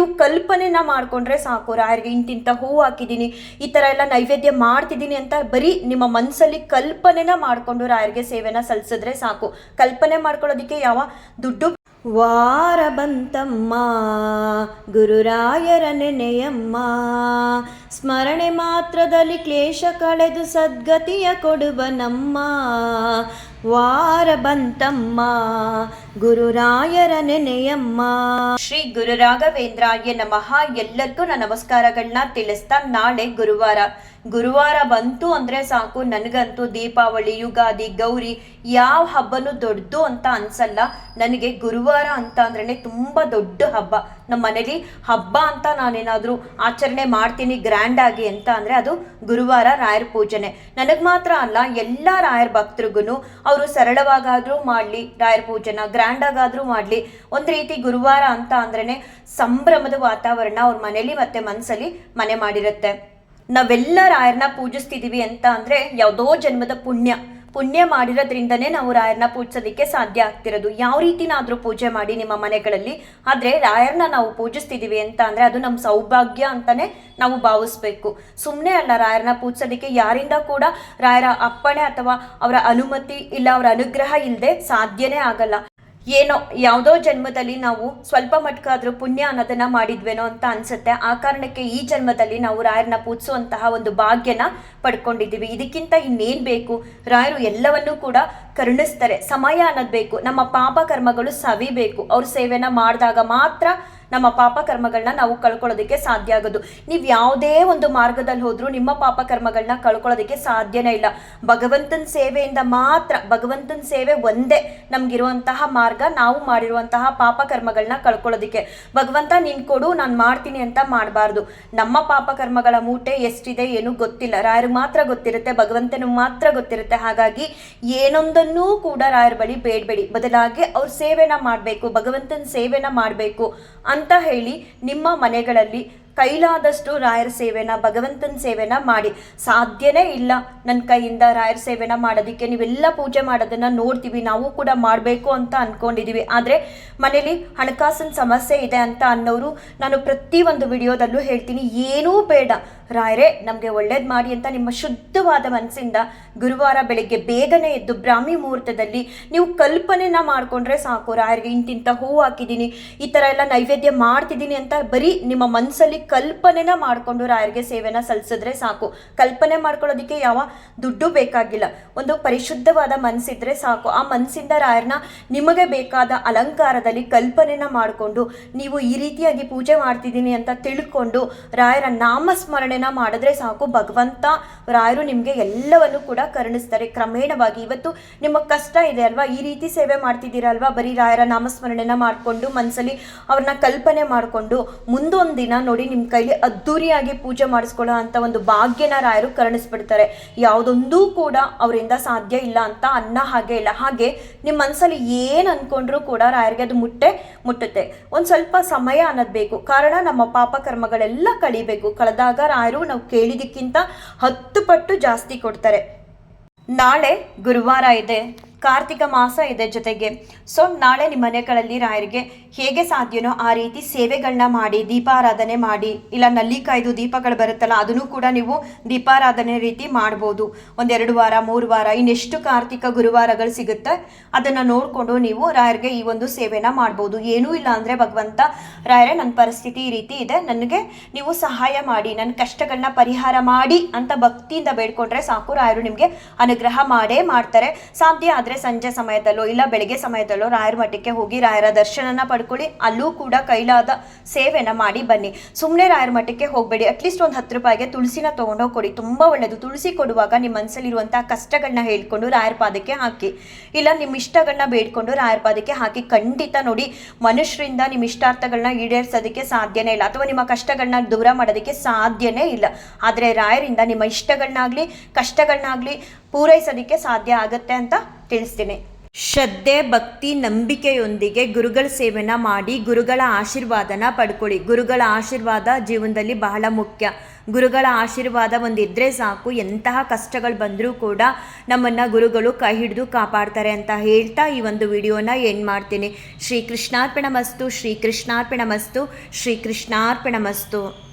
ನೀವು ಕಲ್ಪನೆನ ಮಾಡ್ಕೊಂಡ್ರೆ ಸಾಕು. ರಾಯರಿಗೆ ಇಂತಿಂಥ ಹೂ ಹಾಕಿದ್ದೀನಿ, ಈ ಥರ ಎಲ್ಲ ನೈವೇದ್ಯ ಮಾಡ್ತಿದ್ದೀನಿ ಅಂತ ಬರೀ ನಿಮ್ಮ ಮನಸ್ಸಲ್ಲಿ ಕಲ್ಪನೆನ ಮಾಡಿಕೊಂಡು ರಾಯರಿಗೆ ಸೇವೆನ ಸಲ್ಲಿಸಿದ್ರೆ ಸಾಕು. ಕಲ್ಪನೆ ಮಾಡ್ಕೊಳ್ಳೋದಕ್ಕೆ ಯಾವ ದುಡ್ಡು ವಾರ ಬಂತಮ್ಮ, ಗುರುರಾಯರ ನೆನೆಯಮ್ಮ, ಸ್ಮರಣೆ ಮಾತ್ರದಲ್ಲಿ ಕ್ಲೇಶ ಕಳೆದು ಸದ್ಗತಿಯ ಕೊಡುವ ನಮ್ಮ ವಾರ ಬಂತಮ್ಮ ಗುರುರಾಯರ ನೆನೆಯಮ್ಮ. ಶ್ರೀ ಗುರು ರಾಘವೇಂದ್ರಾಯ ನಮಃ. ಎಲ್ಲರಿಗೂ ನನ್ನ ನಮಸ್ಕಾರಗಳನ್ನ ತಿಳಿಸ್ತಾ ನಾಳೆ ಗುರುವಾರ. ಗುರುವಾರ ಬಂತು ಅಂದ್ರೆ ಸಾಕು. ನನಗಂತೂ ದೀಪಾವಳಿ, ಯುಗಾದಿ, ಗೌರಿ ಯಾವ ಹಬ್ಬನೂ ದೊಡ್ಡದು ಅಂತ ಅನ್ಸಲ್ಲ. ನನಗೆ ಗುರುವಾರ ಅಂತ ಅಂದ್ರೆ ತುಂಬಾ ದೊಡ್ಡ ಹಬ್ಬ. ನಮ್ಮ ಮನೇಲಿ ಹಬ್ಬ ಅಂತ ನಾನೇನಾದ್ರೂ ಆಚರಣೆ ಮಾಡ್ತೀನಿ ಗ್ರ್ಯಾಂಡ್ ಆಗಿ ಅಂತ ಅಂದ್ರೆ ಅದು ಗುರುವಾರ ರಾಯರ ಪೂಜನೆ. ನನಗ್ ಮಾತ್ರ ಅಲ್ಲ, ಎಲ್ಲ ರಾಯರ ಭಕ್ತರಿಗೂ ಅವರು ಸರಳವಾಗಾದ್ರೂ ಮಾಡ್ಲಿ ರಾಯರ ಪೂಜನ. ಗ್ರ್ಯಾಂಡ್ ಆಗಾದ್ರೂ ಮಾಡ್ಲಿ. ಒಂದ್ ರೀತಿ ಗುರುವಾರ ಅಂತ ಅಂದ್ರೇನೆ ಸಂಭ್ರಮದ ವಾತಾವರಣ ಅವ್ರ ಮನೇಲಿ ಮತ್ತೆ ಮನಸ್ಸಲ್ಲಿ ಮನೆ ಮಾಡಿರುತ್ತೆ. ನಾವೆಲ್ಲ ರಾಯರನ್ನ ಪೂಜಿಸ್ತಿದೀವಿ ಅಂತ ಅಂದ್ರೆ ಯಾವುದೋ ಜನ್ಮದ ಪುಣ್ಯ. ಪುಣ್ಯ ಮಾಡಿರೋದ್ರಿಂದನೇ ನಾವು ರಾಯರನ್ನ ಪೂಜಿಸೋದಕ್ಕೆ ಸಾಧ್ಯ ಆಗ್ತಿರೋದು. ಯಾವ ರೀತಿನಾದ್ರೂ ಪೂಜೆ ಮಾಡಿ ನಿಮ್ಮ ಮನೆಗಳಲ್ಲಿ. ಆದ್ರೆ ರಾಯರನ್ನ ನಾವು ಪೂಜಿಸ್ತಿದೀವಿ ಅಂತ ಅಂದ್ರೆ ಅದು ನಮ್ಮ ಸೌಭಾಗ್ಯ ಅಂತಾನೆ ನಾವು ಭಾವಿಸ್ಬೇಕು. ಸುಮ್ಮನೆ ಅಲ್ಲ ರಾಯರನ್ನ ಪೂಜಿಸೋದಕ್ಕೆ ಯಾರಿಂದ ಕೂಡ ರಾಯರ ಅಪ್ಪಣೆ ಅಥವಾ ಅವರ ಅನುಮತಿ ಇಲ್ಲ, ಅವರ ಅನುಗ್ರಹ ಇಲ್ಲದೆ ಸಾಧ್ಯನೇ ಆಗಲ್ಲ. ಏನೋ, ಯಾವುದೋ ಜನ್ಮದಲ್ಲಿ ನಾವು ಸ್ವಲ್ಪ ಮಟ್ಕಾದ್ರೂ ಪುಣ್ಯ ಅನ್ನೋದನ್ನ ಮಾಡಿದ್ವೇನೋ ಅಂತ ಅನ್ಸುತ್ತೆ. ಆ ಕಾರಣಕ್ಕೆ ಈ ಜನ್ಮದಲ್ಲಿ ನಾವು ರಾಯರನ್ನ ಪೂಜಿಸುವಂತಹ ಒಂದು ಭಾಗ್ಯನ ಪಡ್ಕೊಂಡಿದ್ದೀವಿ. ಇದಕ್ಕಿಂತ ಇನ್ನೇನ್ ಬೇಕು? ರಾಯರು ಎಲ್ಲವನ್ನೂ ಕೂಡ ಕರುಣಿಸ್ತಾರೆ. ಸಮಯ ಅನ್ನೋದು ಬೇಕು. ನಮ್ಮ ಪಾಪ ಕರ್ಮಗಳು ಸವಿಬೇಕು. ಅವ್ರ ಸೇವೆನ ಮಾಡಿದಾಗ ಮಾತ್ರ ನಮ್ಮ ಪಾಪ ಕರ್ಮಗಳನ್ನ ನಾವು ಕಳ್ಕೊಳ್ಳೋದಕ್ಕೆ ಸಾಧ್ಯ ಆಗೋದು. ನೀವು ಯಾವುದೇ ಒಂದು ಮಾರ್ಗದಲ್ಲಿ ಹೋದರೂ ನಿಮ್ಮ ಪಾಪ ಕರ್ಮಗಳನ್ನ ಕಳ್ಕೊಳ್ಳೋದಕ್ಕೆ ಸಾಧ್ಯನೇ ಇಲ್ಲ. ಭಗವಂತನ ಸೇವೆಯಿಂದ ಮಾತ್ರ, ಭಗವಂತನ ಸೇವೆ ಒಂದೇ ನಮಗಿರುವಂತಹ ಮಾರ್ಗ, ನಾವು ಮಾಡಿರುವಂತಹ ಪಾಪ ಕರ್ಮಗಳನ್ನ ಕಳ್ಕೊಳ್ಳೋದಕ್ಕೆ. ಭಗವಂತ, ನೀನ್ ಕೊಡು, ನಾನು ಮಾಡ್ತೀನಿ ಅಂತ ಮಾಡಬಾರ್ದು. ನಮ್ಮ ಪಾಪ ಕರ್ಮಗಳ ಮೂಟೆ ಎಷ್ಟಿದೆ ಏನು ಗೊತ್ತಿಲ್ಲ. ರಾಯರು ಮಾತ್ರ ಗೊತ್ತಿರುತ್ತೆ ಭಗವಂತನಿಗೆ ಮಾತ್ರ ಗೊತ್ತಿರುತ್ತೆ. ಹಾಗಾಗಿ ಏನೊಂದನ್ನೂ ಕೂಡ ರಾಯರ ಬಳಿ ಬೇಡಬೇಡಿ. ಬದಲಾಗಿ ಅವ್ರ ಸೇವೆನ ಮಾಡಬೇಕು, ಭಗವಂತನ ಸೇವೆನ ಮಾಡಬೇಕು ಅಂತ ಹೇಳಿ ನಿಮ್ಮ ಮನೆಗಳಲ್ಲಿ ಕೈಲಾದಷ್ಟು ರಾಯರ ಸೇವೆನ, ಭಗವಂತನ ಸೇವೆನ ಮಾಡಿ. ಸಾಧ್ಯನೇ ಇಲ್ಲ ನನ್ನ ಕೈಯಿಂದ ರಾಯರ ಸೇವೆನ ಮಾಡೋದಕ್ಕೆ. ನೀವೆಲ್ಲ ಪೂಜೆ ಮಾಡೋದನ್ನ ನೋಡ್ತೀವಿ. ನಾವು ಕೂಡ ಮಾಡಬೇಕು ಅಂತ ಅನ್ಕೊಂಡಿದೀವಿ. ಆದರೆ ಮನೇಲಿ ಹಣಕಾಸಿನ ಸಮಸ್ಯೆ ಇದೆ ಅಂತ ಅನ್ನೋರು ನಾನು ಪ್ರತಿ ಒಂದು ವಿಡಿಯೋದಲ್ಲೂ ಹೇಳ್ತೀನಿ. ಏನೂ ಬೇಡ. ರಾಯರೇ, ನಮಗೆ ಒಳ್ಳೇದು ಮಾಡಿ ಅಂತ ನಿಮ್ಮ ಶುದ್ಧವಾದ ಮನಸ್ಸಿಂದ ಗುರುವಾರ ಬೆಳಗ್ಗೆ ಬೇಗನೆ ಎದ್ದು ಬ್ರಾಹ್ಮಿ ಮುಹೂರ್ತದಲ್ಲಿ ನೀವು ಕಲ್ಪನೆನ ಮಾಡ್ಕೊಂಡ್ರೆ ಸಾಕು. ರಾಯರಿಗೆ ಇಂತಿಂಥ ಹೂವು ಹಾಕಿದ್ದೀನಿ. ಈ ಥರ ಎಲ್ಲ ನೈವೇದ್ಯ ಮಾಡ್ತಿದ್ದೀನಿ ಅಂತ ಬರೀ ನಿಮ್ಮ ಮನಸ್ಸಲ್ಲಿ ಕಲ್ಪನೆನ ಮಾಡಿಕೊಂಡು ರಾಯರಿಗೆ ಸೇವೆನ ಸಲ್ಲಿಸಿದ್ರೆ ಸಾಕು. ಕಲ್ಪನೆ ಮಾಡ್ಕೊಳ್ಳೋದಕ್ಕೆ ಯಾವ ದುಡ್ಡು ಬೇಕಾಗಿಲ್ಲ. ಒಂದು ಪರಿಶುದ್ಧವಾದ ಮನಸ್ಸಿದ್ರೆ ಸಾಕು. ಆ ಮನಸ್ಸಿಂದ ರಾಯರನ್ನ ನಿಮಗೆ ಬೇಕಾದ ಅಲಂಕಾರದಲ್ಲಿ ಕಲ್ಪನೆನ ಮಾಡಿಕೊಂಡು ನೀವು ಈ ರೀತಿಯಾಗಿ ಪೂಜೆ ಮಾಡ್ತಿದ್ದೀನಿ ಅಂತ ತಿಳ್ಕೊಂಡು ರಾಯರ ನಾಮಸ್ಮರಣೆನ ಮಾಡಿದ್ರೆ ಸಾಕು. ಭಗವಂತ, ರಾಯರು ನಿಮಗೆ ಎಲ್ಲವನ್ನು ಕೂಡ ಕರುಣಿಸ್ತಾರೆ. ಕ್ರಮೇಣವಾಗಿ ಇವತ್ತು ನಿಮ್ಮ ಕಷ್ಟ ಇದೆ ಅಲ್ವಾ? ಈ ರೀತಿ ಸೇವೆ ಮಾಡ್ತಿದ್ದೀರಲ್ವಾ ಬರೀ ರಾಯರ ನಾಮಸ್ಮರಣೆನ ಮಾಡಿಕೊಂಡು ಮನಸ್ಸಲ್ಲಿ ಅವ್ರನ್ನ ಕಲ್ಪನೆ ಮಾಡಿಕೊಂಡು ಮುಂದೊಂದು ದಿನ ನೋಡಿ ನಿಮ್ಮ ಕೈಲಿ ಅದ್ದೂರಿಯಾಗಿ ಪೂಜೆ ಮಾಡಿಸ್ಕೊಳ್ಳೋ ಅಂತ ಒಂದು ಭಾಗ್ಯನ ರಾಯರು ಕರುಣಿಸ್ಬಿಡ್ತಾರೆ. ಯಾವುದೊಂದೂ ಕೂಡ ಅವರಿಂದ ಸಾಧ್ಯ ಇಲ್ಲ ಅಂತ ಅನ್ನ ಹಾಗೆ ಇಲ್ಲ. ಹಾಗೆ ನಿಮ್ಮ ಮನಸ್ಸಲ್ಲಿ ಏನು ಅನ್ಕೊಂಡ್ರೂ ಕೂಡ ರಾಯರಿಗೆ ಅದು ಮುಟ್ಟೆ, ಮುಟ್ಟುತ್ತೆ. ಒಂದು ಸ್ವಲ್ಪ ಸಮಯ ಅನ್ನೋದು ಬೇಕು. ಕಾರಣ ನಮ್ಮ ಪಾಪ ಕರ್ಮಗಳೆಲ್ಲ ಕಳಿಬೇಕು. ಕಳೆದಾಗ ರಾಯರು ನಾವು ಕೇಳಿದಕ್ಕಿಂತ ಹತ್ತು ಪಟ್ಟು ಜಾಸ್ತಿ ಕೊಡ್ತಾರೆ. ನಾಳೆ ಗುರುವಾರ ಇದೆ. ಕಾರ್ತಿಕ ಮಾಸ ಇದೆ ಜೊತೆಗೆ. ಸೊ, ನಾಳೆ ನಿಮ್ಮ ಮನೆಗಳಲ್ಲಿ ರಾಯರಿಗೆ ಹೇಗೆ ಸಾಧ್ಯನೋ ಆ ರೀತಿ ಸೇವೆಗಳನ್ನ ಮಾಡಿ, ದೀಪಾರಾಧನೆ ಮಾಡಿ, ಇಲ್ಲ ನಲ್ಲಿ ಕಾಯ್ದು ದೀಪಗಳು ಬರುತ್ತಲ್ಲ, ಅದನ್ನು ಕೂಡ ನೀವು ದೀಪಾರಾಧನೆ ರೀತಿ ಮಾಡ್ಬೋದು. ಒಂದೆರಡು ವಾರ, ಮೂರು ವಾರ, ಇನ್ನೆಷ್ಟು ಕಾರ್ತಿಕ ಗುರುವಾರಗಳು ಸಿಗುತ್ತೆ, ಅದನ್ನು ನೋಡಿಕೊಂಡು ನೀವು ರಾಯರಿಗೆ ಈ ಒಂದು ಸೇವೆನ ಮಾಡ್ಬೋದು. ಏನೂ ಇಲ್ಲ ಅಂದರೆ ಭಗವಂತ, ರಾಯರೇ, ನನ್ನ ಪರಿಸ್ಥಿತಿ ಈ ರೀತಿ ಇದೆ, ನನಗೆ ನೀವು ಸಹಾಯ ಮಾಡಿ, ನನ್ನ ಕಷ್ಟಗಳನ್ನ ಪರಿಹಾರ ಮಾಡಿ ಅಂತ ಭಕ್ತಿಯಿಂದ ಬೇಡ್ಕೊಂಡ್ರೆ ಸಾಕು, ರಾಯರು ನಿಮಗೆ ಅನುಗ್ರಹ ಮಾಡೇ ಮಾಡ್ತಾರೆ. ಸಾಧ್ಯ ಆದರೆ ಸಂಜೆ ಸಮಯದಲ್ಲೋ ಇಲ್ಲ ಬೆಳಗ್ಗೆ ಸಮಯದಲ್ಲೋ ರಾಯರ ಮಠಕ್ಕೆ ಹೋಗಿ ರಾಯರ ದರ್ಶನನ ಪಡ್ಕೊಳ್ಳಿ. ಅಲ್ಲೂ ಕೂಡ ಕೈಲಾದ ಸೇವೆನ ಮಾಡಿ ಬನ್ನಿ. ಸುಮ್ಮನೆ ರಾಯರ ಮಠಕ್ಕೆ ಹೋಗಬೇಡಿ. ಅಟ್ಲೀಸ್ಟ್ ಒಂದು ಹತ್ತು ರೂಪಾಯಿಗೆ ತುಳಸಿನ ತೊಗೊಂಡೋಗಿ ಕೊಡಿ. ತುಂಬ ಒಳ್ಳೆಯದು ತುಳಸಿ ಕೊಡುವಾಗ ನಿಮ್ಮ ಮನಸ್ಸಲ್ಲಿರುವಂತಹ ಕಷ್ಟಗಳನ್ನ ಹೇಳ್ಕೊಂಡು ರಾಯರ ಪಾದಕ್ಕೆ ಹಾಕಿ. ಇಲ್ಲ ನಿಮ್ಮ ಇಷ್ಟಗಳನ್ನ ಬೇಡ್ಕೊಂಡು ರಾಯರ ಪಾದಕ್ಕೆ ಹಾಕಿ. ಖಂಡಿತ ನೋಡಿ, ಮನುಷ್ಯರಿಂದ ನಿಮ್ಮ ಇಷ್ಟಾರ್ಥಗಳನ್ನ ಈಡೇರಿಸೋದಕ್ಕೆ ಸಾಧ್ಯನೇ ಇಲ್ಲ. ಅಥವಾ ನಿಮ್ಮ ಕಷ್ಟಗಳನ್ನ ದೂರ ಮಾಡೋದಕ್ಕೆ ಸಾಧ್ಯನೇ ಇಲ್ಲ. ಆದರೆ ರಾಯರಿಂದ ನಿಮ್ಮ ಇಷ್ಟಗಳನ್ನಾಗಲಿ ಕಷ್ಟಗಳನ್ನಾಗಲಿ ಪೂರೈಸೋದಕ್ಕೆ ಸಾಧ್ಯ ಆಗುತ್ತೆ ಅಂತ ತಿಳಿಸ್ತೀನಿ. ಶ್ರದ್ಧೆ, ಭಕ್ತಿ, ನಂಬಿಕೆಯೊಂದಿಗೆ ಗುರುಗಳ ಸೇವನ ಮಾಡಿ, ಗುರುಗಳ ಆಶೀರ್ವಾದನ ಪಡ್ಕೊಳ್ಳಿ. ಗುರುಗಳ ಆಶೀರ್ವಾದ ಜೀವನದಲ್ಲಿ ಬಹಳ ಮುಖ್ಯ. ಗುರುಗಳ ಆಶೀರ್ವಾದ ಒಂದಿದ್ದರೆ ಸಾಕು. ಎಂತಹ ಕಷ್ಟಗಳು ಬಂದರೂ ಕೂಡ ನಮ್ಮನ್ನು ಗುರುಗಳು ಕೈ ಹಿಡಿದು ಕಾಪಾಡ್ತಾರೆ ಅಂತ ಹೇಳ್ತಾ ಈ ಒಂದು ವಿಡಿಯೋನ ಏನು ಮಾಡ್ತೀನಿ. ಶ್ರೀ ಕೃಷ್ಣಾರ್ಪಣ ಮಸ್ತು ಶ್ರೀ ಕೃಷ್ಣಾರ್ಪಣ ಮಸ್ತು ಶ್ರೀ ಕೃಷ್ಣಾರ್ಪಣ ಮಸ್ತು